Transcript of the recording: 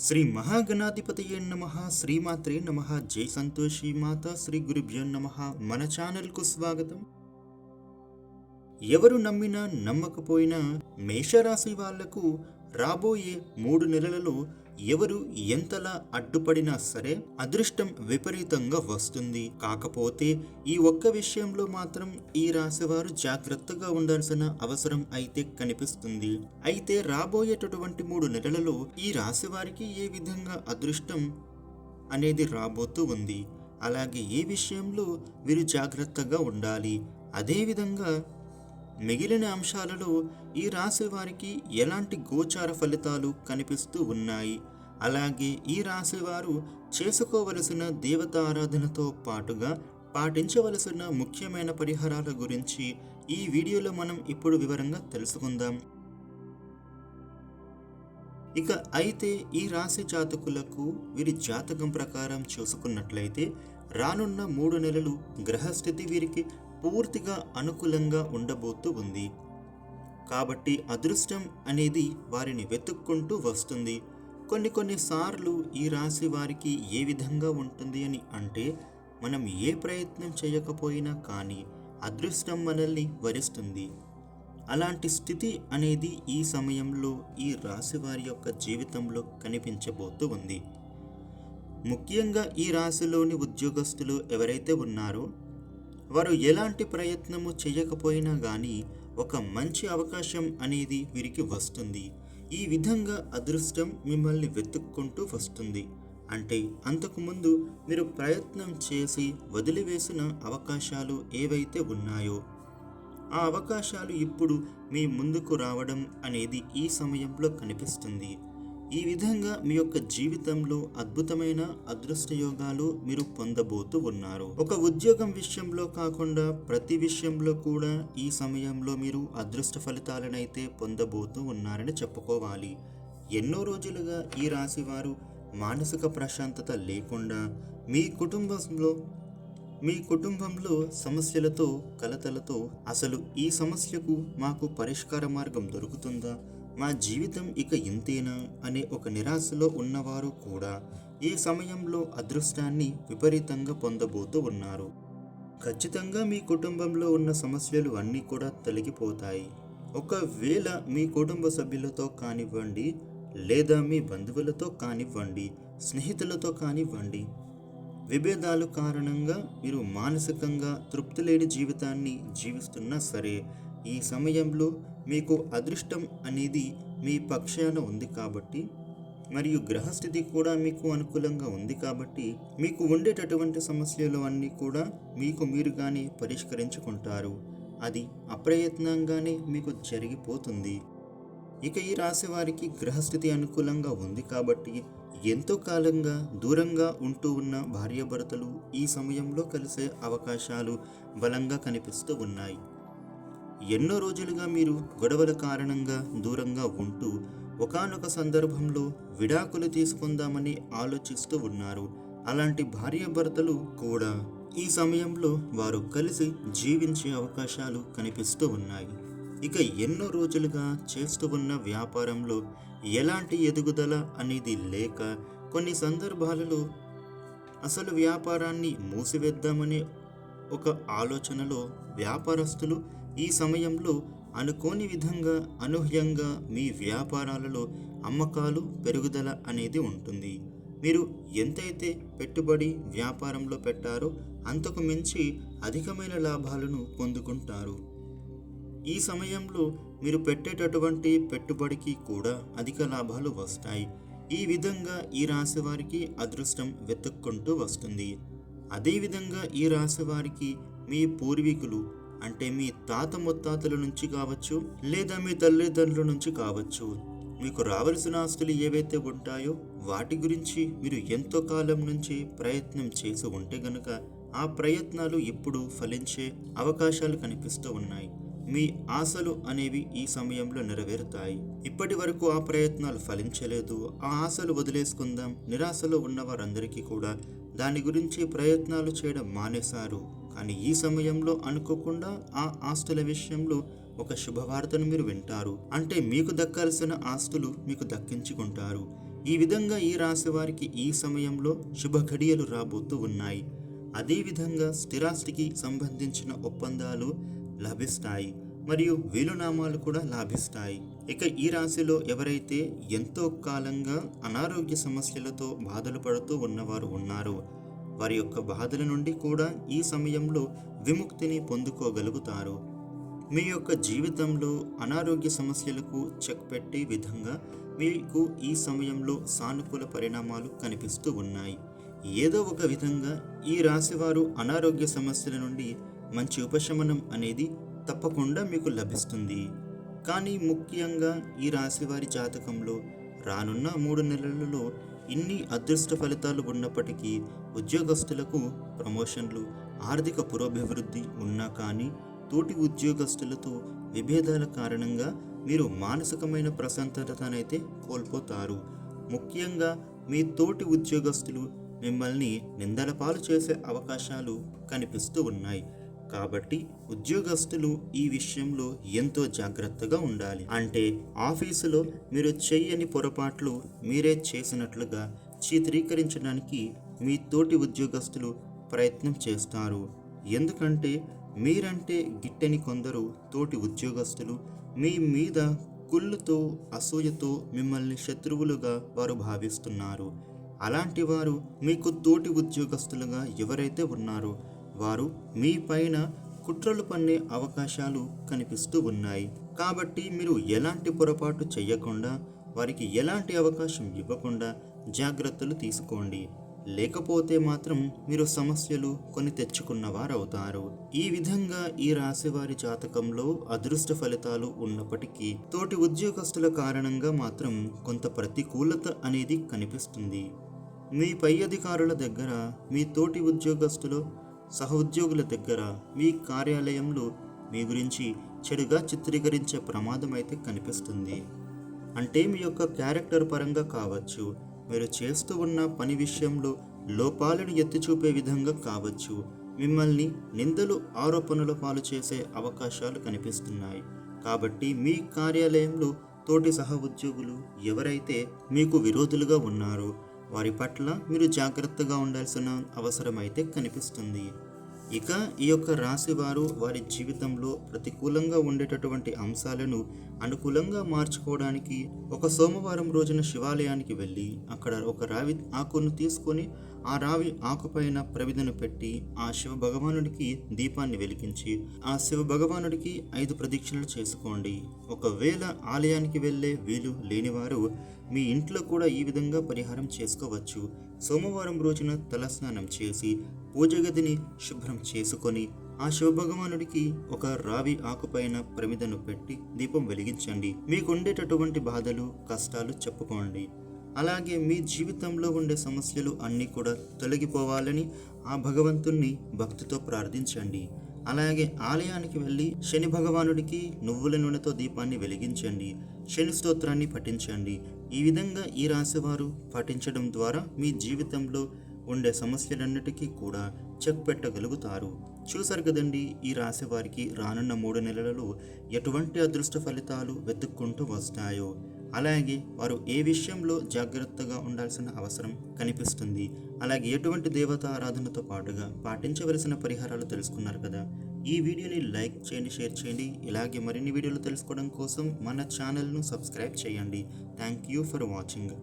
శ్రీ మహాగణాధిపతయే నమ శ్రీమాత్రే నమ జై సంతోషి మాత శ్రీ గురుభ్యో నమ. మన ఛానల్కు స్వాగతం. ఎవరు నమ్మినా నమ్మకపోయినా మేషరాశి వాళ్ళకు రాబోయే మూడు నెలలలో ఎవరు ఎంతలా అడ్డుపడినా సరే అదృష్టం విపరీతంగా వస్తుంది. కాకపోతే ఈ ఒక్క విషయంలో మాత్రం ఈ రాశివారు జాగ్రత్తగా ఉండాల్సిన అవసరం అయితే కనిపిస్తుంది. అయితే రాబోయేటటువంటి మూడు నెలలలో ఈ రాశివారికి ఏ విధంగా అదృష్టం అనేది రాబోతూ ఉంది? అలాగే ఏ విషయంలో వీరు జాగ్రత్తగా ఉండాలి? అదేవిధంగా మిగిలిన అంశాలలో ఈ రాశి వారికి ఎలాంటి గోచార ఫలితాలు కనిపిస్తూ ఉన్నాయి? అలాగే ఈ రాశివారు చేసుకోవలసిన దేవతారాధనతో పాటుగా పాటించవలసిన ముఖ్యమైన పరిహారాల గురించి ఈ వీడియోలో మనం ఇప్పుడు వివరంగా తెలుసుకుందాం. ఇక అయితే ఈ రాశి జాతకులకు వీరి జాతకం ప్రకారం చూసుకున్నట్లయితే రానున్న మూడు నెలలు గ్రహస్థితి వీరికి పూర్తిగా అనుకూలంగా ఉండబోతూ ఉంది. కాబట్టి అదృష్టం అనేది వారిని వెతుక్కుంటూ వస్తుంది. కొన్ని కొన్నిసార్లు ఈ రాశి వారికి ఏ విధంగా ఉంటుంది అని అంటే మనం ఏ ప్రయత్నం చేయకపోయినా కానీ అదృష్టం మనల్ని వరిస్తుంది. అలాంటి స్థితి అనేది ఈ సమయంలో ఈ రాశి వారి యొక్క జీవితంలో కనిపించబోతూ ఉంది. ముఖ్యంగా ఈ రాశిలోని ఉద్యోగస్తులు ఎవరైతే ఉన్నారో వారు ఎలాంటి ప్రయత్నము చేయకపోయినా కానీ ఒక మంచి అవకాశం అనేది వీరికి వస్తుంది. ఈ విధంగా అదృష్టం మిమ్మల్ని వెతుక్కుంటూ వస్తుంది. అంటే అంతకుముందు మీరు ప్రయత్నం చేసి వదిలివేసిన అవకాశాలు ఏవైతే ఉన్నాయో ఆ అవకాశాలు ఇప్పుడు మీ ముందుకు రావడం అనేది ఈ సమయంలో కనిపిస్తుంది. ఈ విధంగా మీ యొక్క జీవితంలో అద్భుతమైన అదృష్ట యోగాలు మీరు పొందబోతూ ఉన్నారు. ఒక ఉద్యోగం విషయంలో కాకుండా ప్రతి విషయంలో కూడా ఈ సమయంలో మీరు అదృష్ట ఫలితాలనైతే పొందబోతూ ఉన్నారని చెప్పుకోవాలి. ఎన్నో రోజులుగా ఈ రాశి వారు మానసిక ప్రశాంతత లేకుండా మీ కుటుంబంలో మీ కుటుంబంలో సమస్యలతో కలతలతో అసలు ఈ సమస్యకు మాకు పరిష్కార మార్గం దొరుకుతుందా? మా జీవితం ఇక ఇంతేనా అనే ఒక నిరాశలో ఉన్నవారు కూడా ఈ సమయంలో అదృష్టాన్ని విపరీతంగా పొందబోతూ ఉన్నారు. ఖచ్చితంగా మీ కుటుంబంలో ఉన్న సమస్యలు అన్నీ కూడా తొలగిపోతాయి. ఒకవేళ మీ కుటుంబ సభ్యులతో కానివ్వండి లేదా మీ బంధువులతో కానివ్వండి స్నేహితులతో కానివ్వండి విభేదాలు కారణంగా మీరు మానసికంగా తృప్తి లేని జీవితాన్ని జీవిస్తున్నా సరే ఈ సమయంలో మీకు అదృష్టం అనేది మీ పక్షాన ఉంది కాబట్టి మరియు గ్రహస్థితి కూడా మీకు అనుకూలంగా ఉంది కాబట్టి మీకు ఉండేటటువంటి సమస్యలు అన్నీ కూడా మీకు మీరుగానే పరిష్కరించుకుంటారు. అది అప్రయత్నంగానే మీకు జరిగిపోతుంది. ఇక ఈ రాశి వారికి గ్రహస్థితి అనుకూలంగా ఉంది కాబట్టి ఎంతో కాలంగా దూరంగా ఉంటూ ఉన్న భార్యాభర్తలు ఈ సమయంలో కలిసే అవకాశాలు బలంగా కనిపిస్తూ ఉన్నాయి. ఎన్నో రోజులుగా మీరు గొడవల కారణంగా దూరంగా ఉంటూ ఒకానొక సందర్భంలో విడాకులు తీసుకుందామని ఆలోచిస్తూ ఉన్నారు. అలాంటి భార్యాభర్తలు కూడా ఈ సమయంలో వారు కలిసి జీవించే అవకాశాలు కనిపిస్తూ ఉన్నాయి. ఇక ఎన్నో రోజులుగా చేస్తూ ఉన్న వ్యాపారంలో ఎలాంటి ఎదుగుదల అనేది లేక కొన్ని సందర్భాలలో అసలు వ్యాపారాన్ని మూసివేద్దామనే ఒక ఆలోచనలో వ్యాపారస్తులు ఈ సమయంలో అనుకోని విధంగా అనూహ్యంగా మీ వ్యాపారాలలో అమ్మకాలు పెరుగుదల అనేది ఉంటుంది. మీరు ఎంతైతే పెట్టుబడి వ్యాపారంలో పెట్టారో అంతకు మించి అధికమైన లాభాలను పొందుకుంటారు. ఈ సమయంలో మీరు పెట్టేటటువంటి పెట్టుబడికి కూడా అధిక లాభాలు వస్తాయి. ఈ విధంగా ఈ రాశి వారికి అదృష్టం వెతుక్కుంటూ వస్తుంది. అదేవిధంగా ఈ రాశి వారికి మీ పూర్వీకులు అంటే మీ తాత ముత్తాతల నుంచి కావచ్చు లేదా మీ తల్లిదండ్రుల నుంచి కావచ్చు మీకు రావలసిన ఆస్తులు ఏవైతే ఉంటాయో వాటి గురించి మీరు ఎంతో కాలం నుంచి ప్రయత్నం చేసి ఉంటే గనుక ఆ ప్రయత్నాలు ఇప్పుడు ఫలించే అవకాశాలు కనిపిస్తూ ఉన్నాయి. మీ ఆశలు అనేవి ఈ సమయంలో నెరవేరుతాయి. ఇప్పటి వరకు ఆ ప్రయత్నాలు ఫలించలేదు. ఆ ఆశలు వదిలేసుకుందాం. నిరాశలో ఉన్న వారందరికీ కూడా దాని గురించి ప్రయత్నాలు చేయడం మానేశారు. కానీ ఈ సమయంలో అనుకోకుండా ఆ ఆస్తుల విషయంలో ఒక శుభవార్తను మీరు వింటారు. అంటే మీకు దక్కాల్సిన ఆస్తులు మీకు దక్కించుకుంటారు. ఈ విధంగా ఈ రాశి వారికి ఈ సమయంలో శుభ ఘడియలు రాబోతూ ఉన్నాయి. అదేవిధంగా స్థిరాస్తికి సంబంధించిన ఒప్పందాలు లభిస్తాయి. మరియు వీలునామాలు కూడా లాభిస్తాయి. ఇక ఈ రాశిలో ఎవరైతే ఎంతో కాలంగా అనారోగ్య సమస్యలతో బాధలు పడుతూ ఉన్నవారు ఉన్నారో వారి యొక్క బాధల నుండి కూడా ఈ సమయంలో విముక్తిని పొందుకోగలుగుతారు. మీ యొక్క జీవితంలో అనారోగ్య సమస్యలకు చెక్ పెట్టే విధంగా మీకు ఈ సమయంలో సానుకూల పరిణామాలు కనిపిస్తూ ఉన్నాయి. ఏదో ఒక విధంగా ఈ రాశివారు అనారోగ్య సమస్యల నుండి మంచి ఉపశమనం అనేది తప్పకుండా మీకు లభిస్తుంది. కానీ ముఖ్యంగా ఈ రాశివారి జాతకంలో రానున్న మూడు నెలలలో ఇన్ని అదృష్ట ఫలితాలు ఉన్నప్పటికీ ఉద్యోగస్తులకు ప్రమోషన్లు ఆర్థిక పురోభివృద్ధి ఉన్నా కానీ తోటి ఉద్యోగస్తులతో విభేదాల కారణంగా మీరు మానసికమైన ప్రశాంతతనైతే కోల్పోతారు. ముఖ్యంగా మీ తోటి ఉద్యోగస్తులు మిమ్మల్ని నిందల పాలు చేసే అవకాశాలు కనిపిస్తూ ఉన్నాయి. కాబట్టి ఉద్యోగస్తులు ఈ విషయంలో ఎంతో జాగ్రత్తగా ఉండాలి. అంటే ఆఫీసులో మీరు చేయని పొరపాట్లు మీరే చేసినట్లుగా చిత్రీకరించడానికి మీ తోటి ఉద్యోగస్తులు ప్రయత్నం చేస్తారు. ఎందుకంటే మీరంటే గిట్టని కొందరు తోటి ఉద్యోగస్తులు. మీ మీద కుళ్ళుతో అసూయతో మిమ్మల్ని శత్రువులుగా వారు భావిస్తున్నారు. అలాంటి వారు మీకు తోటి ఉద్యోగస్తులుగా ఎవరైతే ఉన్నారో వారు మీ పైన కుట్రలు పన్నే అవకాశాలు కనిపిస్తూ ఉన్నాయి. కాబట్టి మీరు ఎలాంటి పొరపాటు చేయకుండా వారికి ఎలాంటి అవకాశం ఇవ్వకుండా జాగ్రత్తలు తీసుకోండి. లేకపోతే మాత్రం మీరు సమస్యలు కొని తెచ్చుకున్నవారు అవుతారు ఈ విధంగా ఈ రాశి వారి జాతకంలో అదృష్ట ఫలితాలు ఉన్నప్పటికీ తోటి ఉద్యోగస్తుల కారణంగా మాత్రం కొంత ప్రతికూలత అనేది కనిపిస్తుంది. మీ పై అధికారుల దగ్గర మీ తోటి ఉద్యోగస్తులు సహ ఉద్యోగుల దగ్గర మీ కార్యాలయంలో మీ గురించి చెడుగా చిత్రీకరించే ప్రమాదం అయితే కనిపిస్తుంది. అంటే మీ యొక్క క్యారెక్టర్ పరంగా కావచ్చు మీరు చేస్తూ ఉన్న పని విషయంలో లోపాలను ఎత్తి చూపే విధంగా కావచ్చు. మిమ్మల్ని నిందలు ఆరోపణల పాలు చేసే అవకాశాలు కనిపిస్తున్నాయి. కాబట్టి మీ కార్యాలయంలో తోటి సహ ఉద్యోగులు ఎవరైతే మీకు విరోధులుగా ఉన్నారో వారి పట్ల మీరు జాగ్రత్తగా ఉండాల్సిన అవసరం అయితే కనిపిస్తుంది. ఇక ఈ యొక్క రాశి వారు వారి జీవితంలో ప్రతికూలంగా ఉండేటటువంటి అంశాలను అనుకూలంగా మార్చుకోవడానికి ఒక సోమవారం రోజున శివాలయానికి వెళ్ళి అక్కడ ఒక రావి ఆకును తీసుకొని ఆ రావి ఆకుపైన ప్రవిధను పెట్టి ఆ శివ భగవానుడికి దీపాన్ని వెలిగించి ఆ శివ భగవానుడికి ఐదు ప్రదక్షిణలు చేసుకోండి. ఒకవేళ ఆలయానికి వెళ్ళే వీలు లేనివారు మీ ఇంట్లో కూడా ఈ విధంగా పరిహారం చేసుకోవచ్చు. సోమవారం రోజున తలస్నానం చేసి పూజ గదిని శుభ్రం చేసుకొని ఆ శివభగవానుడికి ఒక రావి ఆకుపైన ప్రమిదను పెట్టి దీపం వెలిగించండి. మీకుండేటటువంటి బాధలు కష్టాలు చెప్పుకోండి. అలాగే మీ జీవితంలో ఉండే సమస్యలు అన్నీ కూడా తొలగిపోవాలని ఆ భగవంతుణ్ణి భక్తితో ప్రార్థించండి. అలాగే ఆలయానికి వెళ్ళి శని భగవానుడికి నువ్వుల నూనెతో దీపాన్ని వెలిగించండి. శని స్తోత్రాన్ని పఠించండి. ఈ విధంగా ఈ రాశివారు పఠించడం ద్వారా మీ జీవితంలో ఉండే సమస్యలన్నిటికీ కూడా చెక్ పెట్టగలుగుతారు. చూసారు కదండి ఈ రాశి వారికి రానున్న మూడు నెలలలో ఎటువంటి అదృష్ట ఫలితాలు వెతుక్కుంటూ వస్తాయో. అలాగే వారు ఏ విషయంలో జాగ్రత్తగా ఉండాల్సిన అవసరం కనిపిస్తుంది. అలాగే ఎటువంటి దేవత ఆరాధనతో పాటుగా పాటించవలసిన పరిహారాలు తెలుసుకున్నారు కదా. ఈ వీడియోని లైక్ చేయండి షేర్ చేయండి. ఇలాగే మరిన్ని వీడియోలు తెలుసుకోవడం కోసం మన ఛానల్ను సబ్స్క్రైబ్ చేయండి. Thank you for watching.